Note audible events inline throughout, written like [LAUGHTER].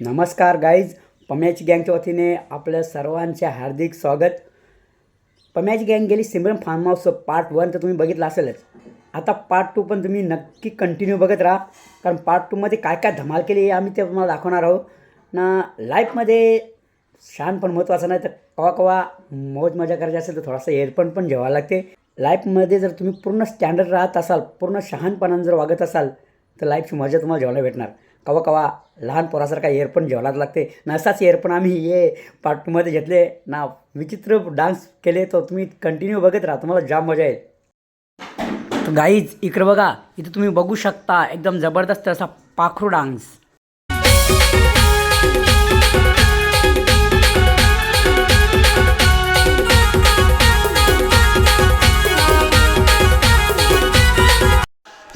नमस्कार गाईज पम्याची गँगच्या वतीने आपल्या सर्वांचे हार्दिक स्वागत. पम्याची गँग गेली Simran farm house part one तर तुम्ही बघितलं असेलच. आता पार्ट टू पण तुम्ही नक्की कंटिन्यू बघत राहा. कारण पार्ट टूमध्ये काय काय धमाल केली आम्ही ते तुम्हाला दाखवणार आहोत. ना लाईफमध्ये शान पण महत्त्वाचं नाही तर कवा कवा मौज मजा करायची असेल तर थोडासा एअरपण पण घ्यावा लागते. लाईफमध्ये जर तुम्ही पूर्ण स्टँडर्ड राहत असाल पूर्ण शहानपणानं जर वागत असाल तर लाईफची मजा तुम्हाला जेवायला भेटणार. कवा कवा लहान पोरासारखा एअरफोन जेवलाच लागते. नसाच एअरफोन आम्ही ये. पार्टमध्ये घेतले. ना विचित्र डान्स केले तर तुम्ही कंटिन्यू बघत राहा. तुम्हाला जाम मजा येईल. तर गाईज इकडं बघा. इथं तुम्ही बघू शकता एकदम जबरदस्त असा पाखरू डान्स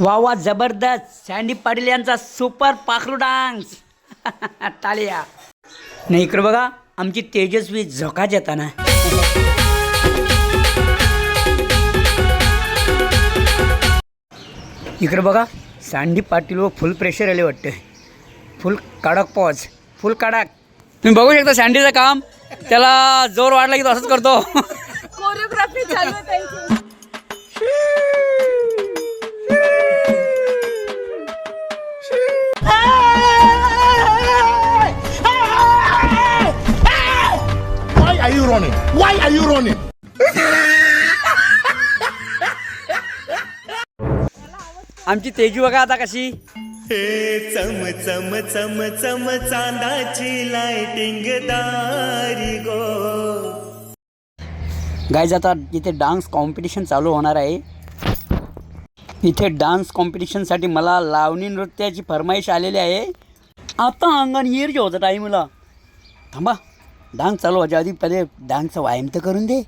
वा वा जबरदस्त. सँडी पाटील यांचा सुपर पाखरू डान्स. [LAUGHS] टाळ्या. नाही इकडे बघा आमची तेजस्वी झोकाच येताना इकडे बघा सँडी पाटील व फुल प्रेशर आले वाटते. फुल कडक पॉज फुल कडक तुम्ही बघू शकता सँडीचं काम. त्याला जोर वाढला की तो असंच करतो. Choreography [LAUGHS] running? Why are you running? आमची तेजू बघा आता कशी. हे चम चम चम चम चांदाची लाइटिंग दारी गो. गाईज आता इथे डान्स कॉम्पिटिशन चालू होणार आहे. इथे डान्स कॉम्पिटिशनसाठी मला लावणी नृत्याची फरमाईश आलेली आहे. आता अंगण येर जे होतं टाईमला थांबा. डान्स चालू व्हायच्या आधी पहिले डान्सचा व्यायाम तर करून दे.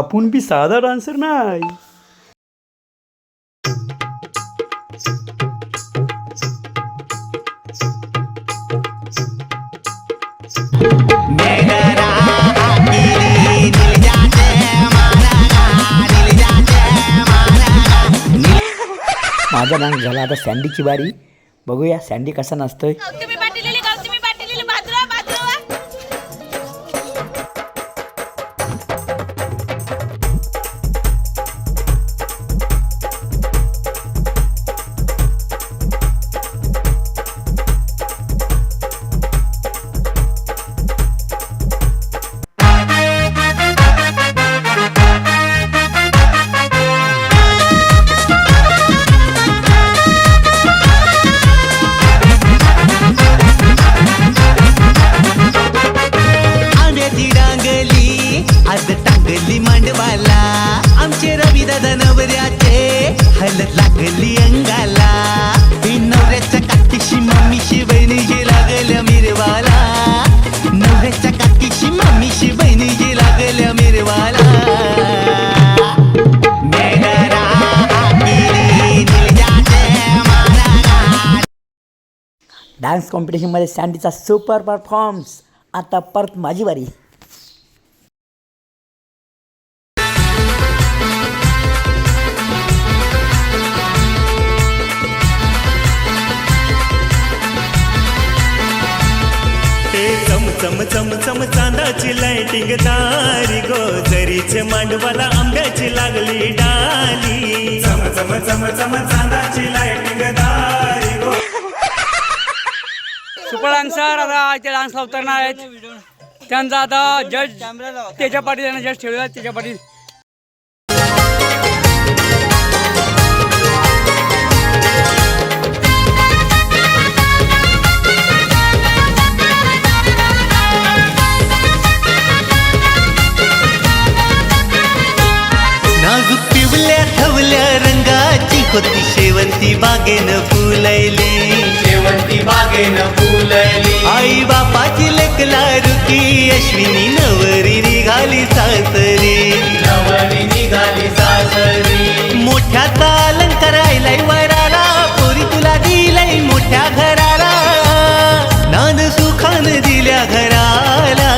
आपण बी साधा डान्सर नाही. माझा डान्स झाला आता सँडीची बारी. बघूया सँडी कसा नसतोय. डान्स कॉम्पिटिशनमध्ये सँडीचा सुपर परफॉर्म्स आता परत माझी वारी. हे चम चम चम चांदाची लाईटिंग दारी गो जरीचे मांडवाला आंब्याची लागली डाली. चम चम चम चम चांदाची लाईटिंग दारी सुपर डान्सर आता ते डान्स लावताना आहेत. त्यांचा आता जज त्याच्या पाठी त्यांना जज ठेवला त्याच्या पाठी. रंगाची होती शेवंती बागेन फुलैली शेवंती बागेन फुल आई बापाची लेकला रुकी अश्विनी नवरी निघाली सासरी. नवरी निघाली सासरी. मोठ्याचा अलंकार आयलाय वराला पोरी तुला दिलंय मोठ्या घराला. नान सुखान दिल्या घराला.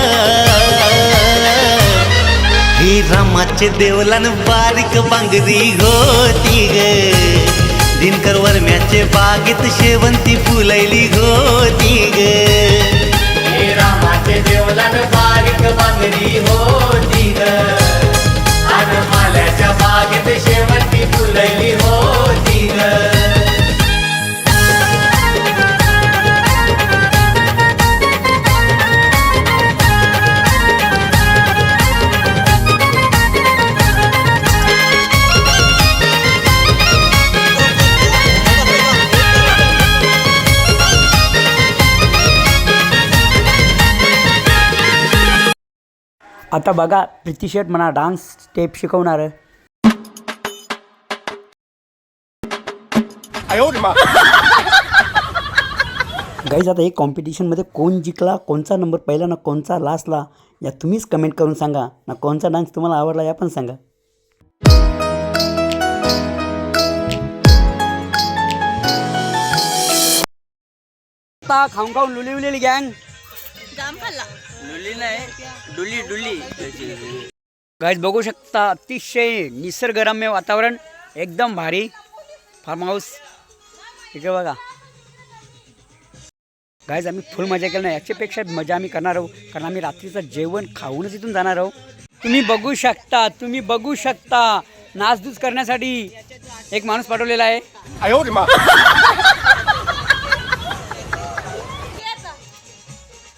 ही रामाचे देवलान बारीक बांगरी होती ग. दिनकर वर्म्याचे बागेत शेवंती फुलैली होती ग. हे रामाचे देवलान बारीक बांगडी होती ग. आणि माल्याच्या बागेत शेवंती फुलली होती ग. आता बघा प्रीती शेट म्हणा डान्स स्टेप शिकवणार. गाईज आता एक कॉम्पिटिशनमध्ये कोण जिंकला कोणचा नंबर पहिला ना कोणचा लास्टला या तुम्हीच कमेंट करून सांगा. ना कोणचा डान्स तुम्हाला आवडला या पण सांगा. खाऊन खाऊन लुली उलेली गँग जाम खाल्ला. डुली नाही डुली डुली. गाईज बघू शकता अतिशय निसर्गरम्य वातावरण एकदम भारी फार्म हाऊस इकडे बघा. गाईज आम्ही फुल मजा केली नाही. याच्यापेक्षा मजा आम्ही करणार आहोत. कारण आम्ही रात्रीचं जेवण खाऊनच इथून जाणार आहोत. तुम्ही बघू शकता तुम्ही बघू शकता. नाचधूस करण्यासाठी एक माणूस पाठवलेला आहे.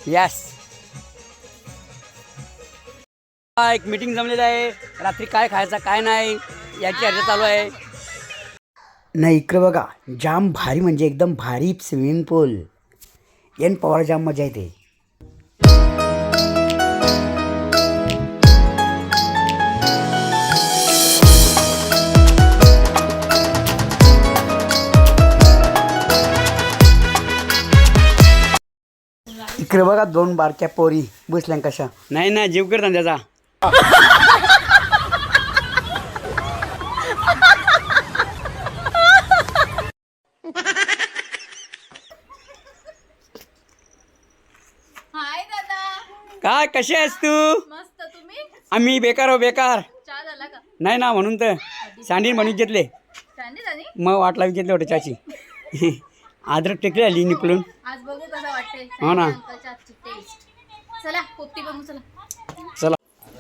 यस एक मीटिंग जमलेलं आहे. रात्री काय खायचं काय नाही याची चर्चा चालू आहे. नाही इकडे बघा जाम भारी म्हणजे एकदम भारी स्विमिंग पूल एन पवार जाम मजा येते. इकडे बघा दोन बारक्या पोरी. बसल्या कशा? नाही ना जीव करता त्याचा. हाय दादा. काय कशी आहेस तू? मस्त तुम्ही? आम्ही बेकार हो बेकार. चहा झाला का? नाही ना म्हणून तर. सँडी म्हणून घेतले. चांदी झाली मग वाट लावून घेतले होते चाची [LAUGHS] आदरक टेकली आली निकलून आज बघू कसं वाटतंय. हो ना. अंकलच्या आजची टेस्ट चला पोपटी बघू चला.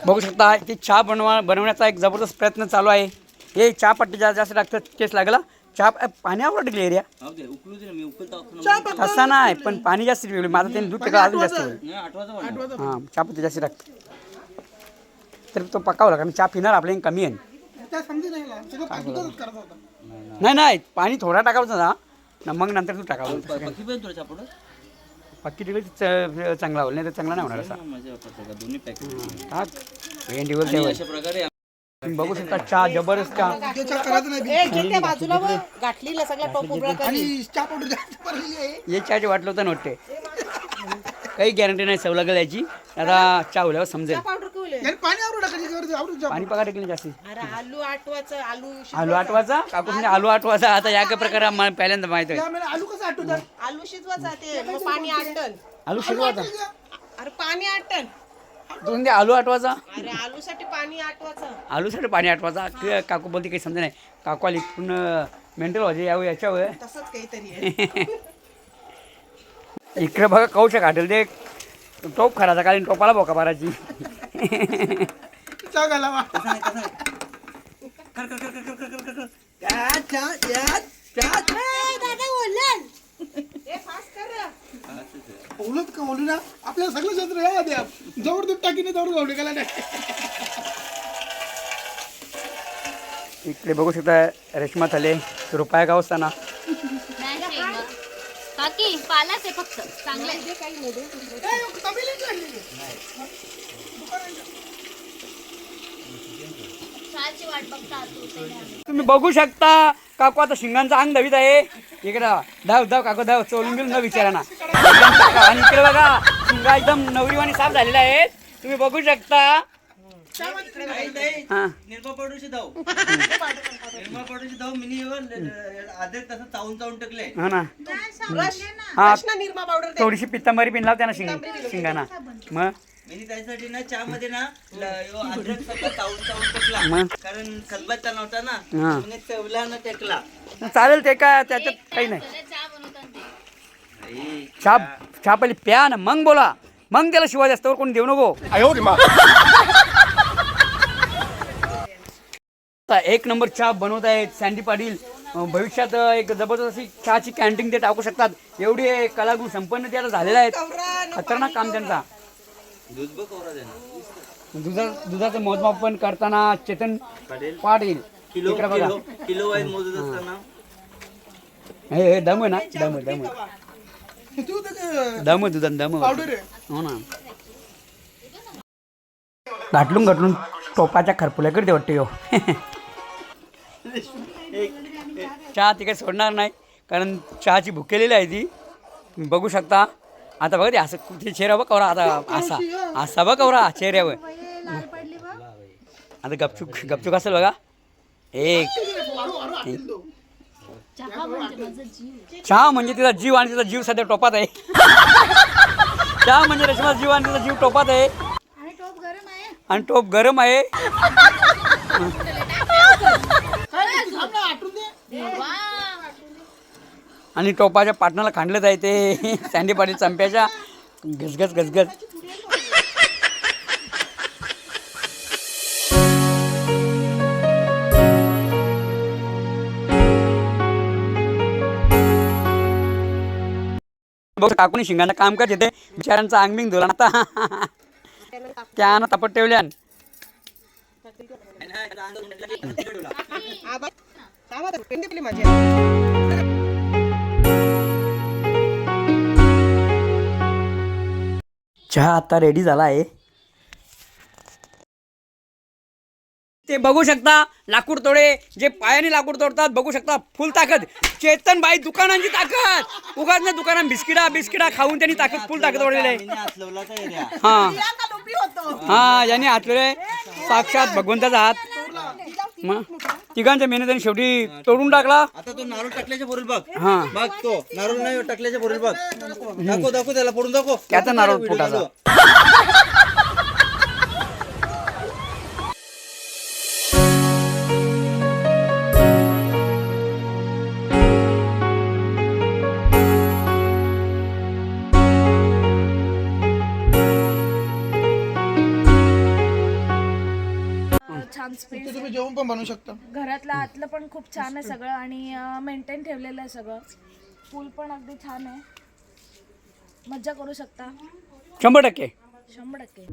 बघू शकता की चहा बनवा बनवण्याचा एक जबरदस्त प्रयत्न चालू आहे. हे चहा पट्टी जा जास्त लागतं केस लागला. चहा पाण्यावर टिकली एरिया तसा नाही पण पाणी जास्त टिकली माझं त्यांनी दूध टिकलं अजून जास्त होईल. हां चहा पत्ती जास्त लागतं. तर तो पकावं लागला कारण चहा पिणार आपल्या कमी आहे. नाही नाही पाणी थोडा टाकायचं ना. ना मग नंतर तू टाकावं पक्की टिकली च- चांगला होईल नाही तर चांगला नाही होणार असा. तुम्ही बघू शकता चहा जबरदस्त चहा. बाजूला व गाठलीला सगळा टोप उघडा करी हे चहाचे वाटलं होतं नोटे काही गॅरंटी नाही सवलग याची. आता चहा होल्यावर समजेल. पावडर पाणी पका टिकली जास्ती. अरे आलू आठवाचं आलू शिजवायचं. आलू आठवाचा? काकू म्हणजे आलू आठवाचा. आता या काय प्रकार आम्हाला पहिल्यांदा माहीत आहे. आलू शिजवायचा ते मग पाणी आटन आलू शिजवाचा अरे पाणी आटन तू म्हणजे आलू आठवाचा? अरे आलूसाठी पाणी आटवाचं. आलूसाठी पाणी आठवाचा? की काकू बोलते काही समजा नाही. काकू आली पूर्ण मेंटल व्हायचे यावं याच्यावर. तसंच काहीतरी आहे. [LAUGHS] इकडे बघा कौशक हॉटेल ते टोप खराचा कारण टोपाला बोका मारायची कर रे. ओलत का ओली ना? आपल्याला सगळं क्षेत्र या द्या. जवळ दूध टाकीने जवळ गावले गेला नाही इकडे बघू शकता रेशमा थले रुपया गाव असताना. काकी पालाच आहे फक्त. चांगलं. तुम्ही बघू शकता काकू आता शिंगांचा अंग दवीत आहे. इकडे. धाव धाव काकू धाव चोलून बिलून न विचारा ना. आणि इकडे बघा शिंगा एकदम नवरीवाणी साफ झालेला आहे तुम्ही बघू शकता. हा. निर्मा पडूशी धाव निर्मा पडूशी धाव मिनी आधे तसं चावून चावून टाकले हा ना. रश हा रश ना निरमा पावडर दे थोडीशी पित्तांबरी पिन लावते ना शिंग शिंगाना. मग? मिनी त्यासाठी ना चहा मध्ये ना ल- यो अद्रक सगळं चावून चावून टाकला मग? कारण खलबत्ता नव्हता ना. मिनी चवला ना टेकला. चालेल ते काय त्याच्यात काही नाही. चहा चहा पहिले प्या ना मग बोला. मग त्याला शिवाय जास्त कोणी देऊ नको. आता एक नंबर चहा बनवत आहेत सँडी पाटील. भविष्यात एक जबरदस्त अशी चहाची कॅन्टीन ते टाकू शकतात. एवढे कलागुण संपन्न ते आता झालेले आहेत. खतरनाक काम त्यांचा. दूध दुधाचं मोजमाप पण करताना चेतन पाटील. किलो इकडे बघा. किलो किलो वाईज मोजत असताना. हे हे दम आहे ना? दम आहे, दम आहे. दम आहे दुधात दम आहे. हो ना. घाटलून घाटलून टोपाच्या खरपुल्याकडे वाटते हो चहा ती काही सोडणार नाही कारण चहाची भुकेलेली आहे ती. तुम्ही बघू शकता. आता बघा ते असं चेहरा बघ कवरा आता असा असा बघ कवरा चेहऱ्यावर. आता गपचूक गपचूक असेल बघा. एक चहा म्हणजे तिचा जीव आणि तिचा जीव सध्या टोपात आहे. चहा म्हणजे रेशमा जीव आणि तिचा जीव टोपात आहे. आणि टोप गरम आहे. आणि टोपाच्या पाटणाला खांडलं जाय ते सँडी पाटील चंप्याच्या घसघस घसघस बघ टाकून शिंगांना काम करत येते बिचाऱ्यांचा आंगबिंग धुला आता त्यानं तपट ठेवल्यान माझ्या चहा आता रेडी झाला आहे. ते बघू शकता लाकूड तोडे जे पायाने लाकूड तोडतात बघू शकता फुल ताकद. चेतन बाई दुकानांची ताकद. उगाच नाही दुकानात बिस्किटा बिस्किटा खाऊन त्यांनी ताकद फुल ताकद वाढलेली आहे. हा. आता लोपी होतो. हा यांनी हातले साक्षात भगवंताचा हात मग तिघांच्या मेहनतीने शेवटी तोडून टाकला. आता तो नारळ टाकल्याच्या बोरेल बघ. हा. बघ तो. नारळ नाही टाकल्याच्या बोरेल बघ. दाखव दाखव त्याला पडून दाखव. त्याचा नारळ फुटाचा. स्पेस तुम्ही जेवण पण बनवू शकता. घरातलं आतलं पण खूप छान आहे सगळं आणि मेंटेन ठेवलेलं आहे सगळं. पूल पण अगदी छान आहे. मज्जा करू शकता. शंभर टक्के. शंभर टक्के.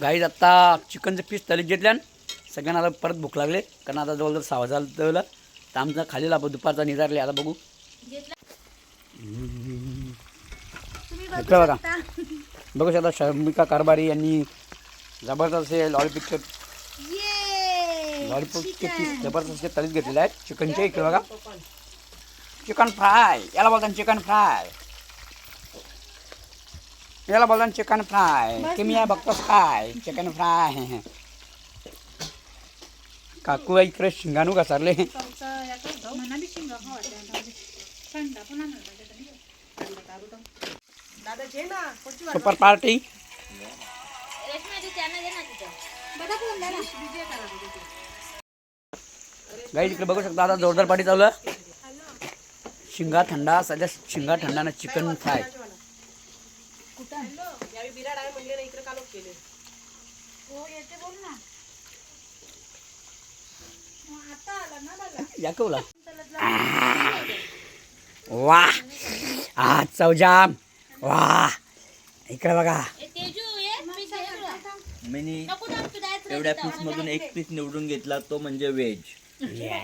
गाईज आत्ता चिकनचं पीस तलीत घेतल्यान सगळ्यांना आता परत भूक लागले. कारण आता जवळजवळ सहा झालं तर आमचा खालीला दुपारचा निजारले आता बघू. इकडे बघा. बघू शकता शर्मिका कारभारी यांनी जबरदस्त असे लॉलीपॉपचे लॉलीपॉपचे पीस जबरदस्त तलीत घेतलेले आहेत. चिकनचे इकडे बघा. चिकन फ्राय याला बोलतात चिकन फ्राय याला बोलतात चिकन फ्राय तुम्ही या बघतोस काय? चिकन फ्राय काकू इकडे शिंगाणू घसरले दादा जे ना कोणची सुपर पार्टी. ना गाई इकडे बघू शकता आता जोरदार पार्टी चालू आहे. शिंगा थंडा सध्या शिंगा थंडानं चिकन फ्राय बिराड आहे म्हणले ना इकडे कालोक केले. या कवला [COUGHS] वा आ चौजाम वा इकडे बघा. जायचं एवढ्या. पीस मधून एक पीस निवडून घेतला तो म्हणजे व्हेज.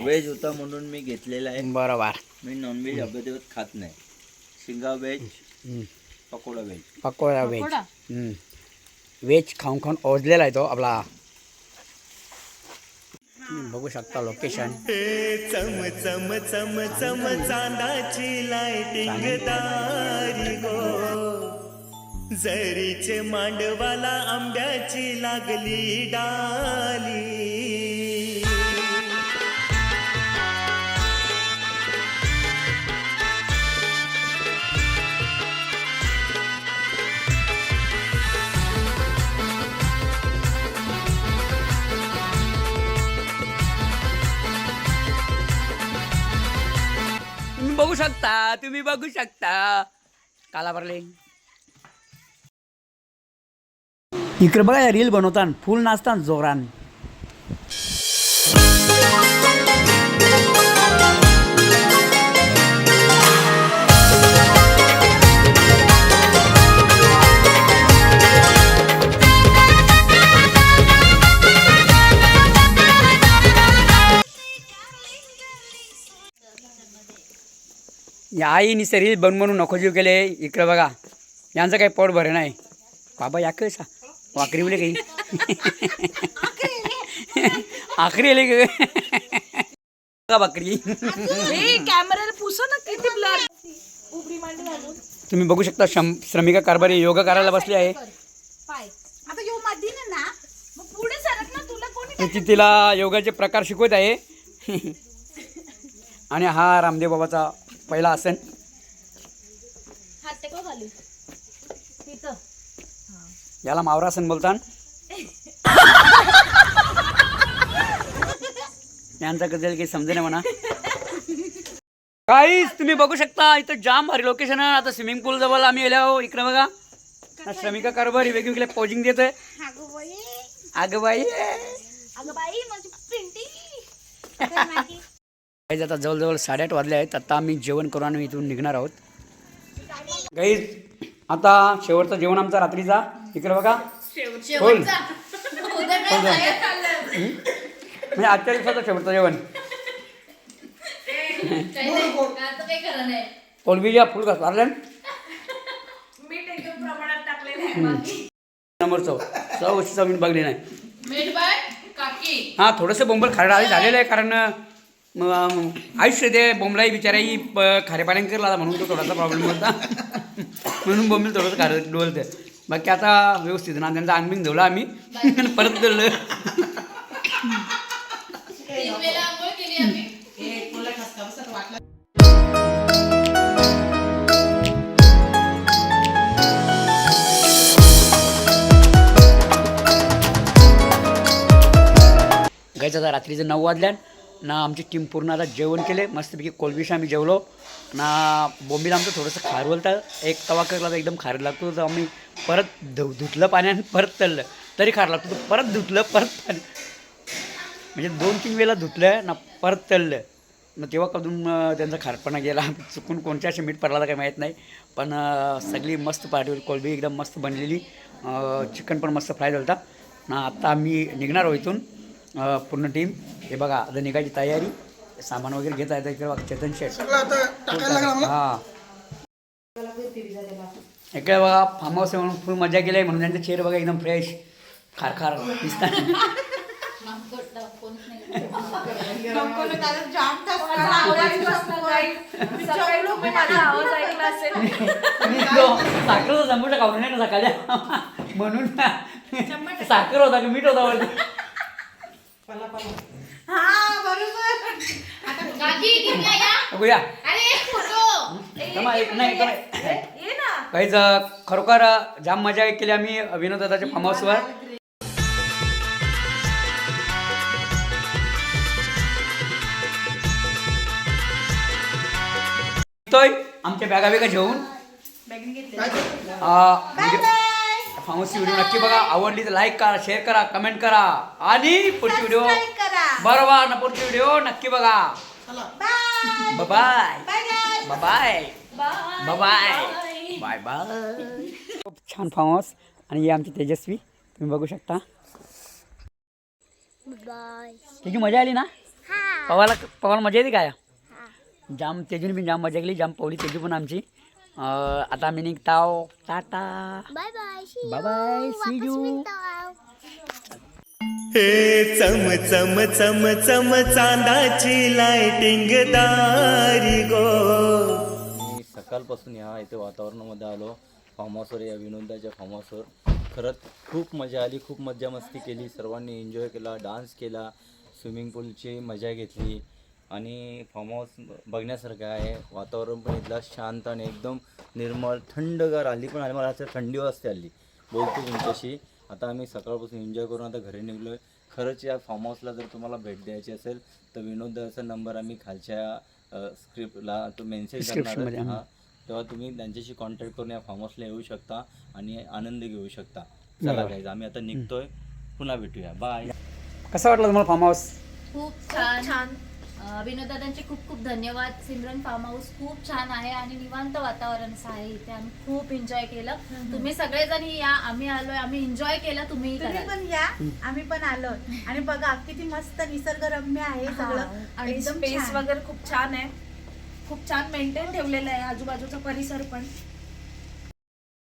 व्हेज होता म्हणून मी घेतलेला आहे. बरोबर. मी नॉनव्हेज अभ्यादेवत खात नाही. शिंगा veg. Pakora veg. Pakora veg. हम्म. व्हेज खाऊन खाऊन ओढलेला आहे तो आपला. तुम्ही बघू शकता लोकेशन चम चम चम चम चांदाची लाइटिंग दारी गो. जरीचे मांडवाला आंब्याची लागली डाली. बघू शकता तुम्ही बघू शकता. काला भरले इकडे बघा रील बनवताना. फुल नाचताना जोरान. या आईनी रील बन म्हणून नको जीव केले इकडे बघा. यांचं काही पोट भरे नाही. बाबा या कसा वाकरी बोले काही आखरी आले का? बकरी? कॅमेऱ्याला पुसो ना किती ब्लर उबरी मांडी घालून. तुम्ही बघू शकता शम श्रमिका कारभारी योगा करायला बसली आहे. पाय. आता येऊ मध्ये ना ना मग पुढे सरक ना तुला कोणी ती तिला योगाचे प्रकार शिकवत आहे. आणि हा रामदेव बाबाचा पहिला आसन याला मावरासन बोलतात यांचा कधी काही समजे नाही म्हणा. काहीच तुम्ही बघू शकता इथं जाम भारी लोकेशन आहे. आता स्विमिंग पूल जवळ आम्ही गेलो इकडे बघा. श्रमिका कारभारी वेगवेगळे पोजिंग देत आहे अगं बाई. अगं बाई. गाईज आता जवळजवळ साडेआठ वाजले आहेत. आता आम्ही जेवण करून आणि इथून निघणार आहोत. गाईज आता शेवटचं जेवण आमचा रात्रीचा. इकडे बघा. बोल. म्हणजे आजच्या दिवसाचं शेवटचं जेवण. कोलबीच्या फुल का चाललं नंबर चव. चव चव मी बघली नाही. हा थोडंसं बोंबल खारडा आधी झालेलं आहे कारण मग आयुष्य ते बोंबलाही बिचाराही प- खारे पाण्याने करला म्हणून तो थोडासा प्रॉब्लेम होता. म्हणून बोंबील थोडंसं खार डोलतं बाकी आता व्यवस्थित ना त्यांचा अंगबिंग धुवला आम्ही. परत धुवलं गायचं आता रात्रीचं नऊ वाजल्यान ना आमची टीम पूर्ण आता जेवण केले मस्तपैकी कोलबिश आम्ही जेवलो. ना बोंबीला आमचं थोडंसं खारवलं एक तवा करला तर एकदम खार लागतो. तर आम्ही परत धु धुतलं पाण्याने परत तळलं. तरी खार लागतो. तर परत धुतलं परत पाणी. म्हणजे दोन तीन वेळेला धुतलं ना परत तळलं. मग तेव्हा कधून त्यांचा खारपणा गेला. [LAUGHS] चुकून कोणत्या अशी मीठ पडला तर काही माहीत नाही. पण सगळी मस्त पार्टी होती कोलबी एकदम मस्त बनलेली. चिकन पण मस्त फ्राय झालं होता. ना आत्ता आम्ही निघणार आहोत इथून. पूर्ण टीम. हे बघा आता निघायची तयारी. सामान वगैरे घेता इकडे बघा चेतन मला हा. इकडे बघा फार्म हाऊस आहे म्हणून फुल मजा केली आहे म्हणून त्यांचे चेहरे बघा एकदम फ्रेश खार खार दिसतात सकाळी. लोक माझा आवाज ऐकला असेल मी नाही की? एक. ये ना. काहीच अं, खरोखर अं, जाम मजा केली आम्ही विनोद दादाच्या फार्म हाऊसवर येतोय आमच्या बॅगा बिगा घेऊन. फार्म हाऊसची व्हिडिओ नक्की बघा. आवडली तर लाईक करा शेअर करा कमेंट करा. आणि पुढची व्हिडिओ बरोबर ना पुढची व्हिडिओ नक्की बघा. Bye bye bye bye bye bye खूप छान फार्म हाऊस आणि ही आमची तेजस्वी. तुम्ही बघू शकता. त्याची मजा आली ना? पवाला पवाला मजा येते काय जाम तेजून बी जाम मजा केली. जाम पवली तेजू पण आमची. आता आम्ही निघताव. Tata. Bye bye bye bye see you hey चम चम चम चम चांदाची लाइटिंग दारी गो. मी सकाळपासून ह्या इथे वातावरणामध्ये आलो. फार्म हाऊसवर या विनोदाच्या फार्म हाऊसवर खरंच खूप मजा आली खूप मज्जा मस्ती केली. सर्वांनी एन्जॉय केला डान्स केला स्विमिंग पूलची मजा घेतली. आणि फार्म हाऊस बघण्यासारखं आहे. वातावरण पण इथलं शांत आणि एकदम निर्मळ थंडगार. हल्ली पण आली मला असं थंडी वाजते हल्ली. बोलतो तुमच्याशी. आता आम्ही सकाळपासून एन्जॉय करून आता घरी निघलो आहे खरंच या फार्म हाऊसला जर तुम्हाला भेट द्यायची असेल तर विनोदाचा नंबर आम्ही खालच्या स्क्रिप्टला तो मेन्शन करणार. हा. तेव्हा तुम्ही त्यांच्याशी कॉन्टॅक्ट करून या फार्म हाऊसला येऊ शकता आणि आनंद घेऊ शकता. चला. गाईज आम्ही आता निघतोय. पुन्हा भेटूया. बाय कसं वाटलं तुम्हाला फार्म हाऊस खूप छान. छान विनोदादांचे खूप खूप धन्यवाद. सिमरन फार्म हाऊस खूप छान आहे आणि निवांत वातावरण असं आहे इथे. आम्ही खूप एन्जॉय केलं. तुम्ही सगळेजण या. आम्ही आलोय. आम्ही एन्जॉय केलं. तुम्ही तुम्ही पण या. आम्ही पण आलो आणि बघा किती मस्त निसर्गरम्य आहे सगळं. आणि एकदम स्पेस. वगैरे खूप छान आहे. खूप छान मेंटेन ठेवलेलं आहे आजूबाजूचा परिसर पण.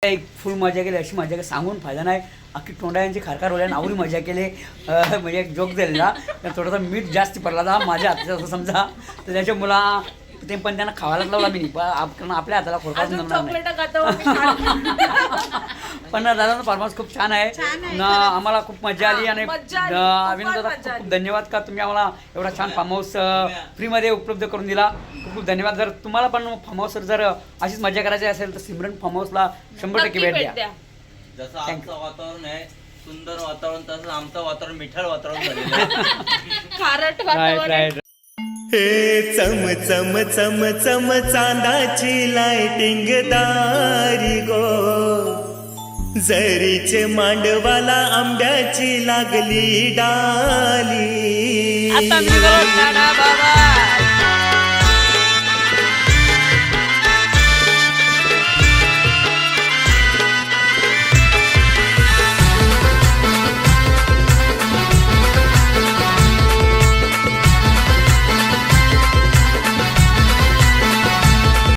एक फुल मजा केली अशी मजा केली सांगून फायदा नाही. अख्खी तोंडायांची खारखार होल्या आवडी मजा केली. म्हणजे एक जोक दिलेला थोडासा मीठ जास्त पडला था माझ्या हाताचा समजा. तर त्याच्या मुला ते पण त्यांना खावायला लावला मी पण आप- कारण आपल्या हाताला खोडकाच अजून जमणार नाही. चॉकलेट खातो पण दादा परफॉर्मन्स खूप छान आहे. न आम्हाला खूप मजा आली आणि आली. द- खूप अभिनंद दादा मज्जा खूप खूप आली. धन्यवाद का तुम्ही आम्हाला एवढा छान फार्म हाऊस फ्रीमध्ये उपलब्ध करून दिला. खूप खूप धन्यवाद. जर तुम्हाला पण फार्म हाऊसवर जर अशीच मजा करायची असेल तर सिमरन फार्म हाऊसला शंभर टक्के भेट द्या. जसं आमचं वातावरण आहे सुंदर वातावरण तसं आमचं वातावरण मिठाळ वातावरण झालेलं आहे. [LAUGHS] खारट वातावरण हे चम चम चम चम चांदाची लाइटिंग दारी गो. जरीचे मांडवाला आंब्याची लागली डाली. आता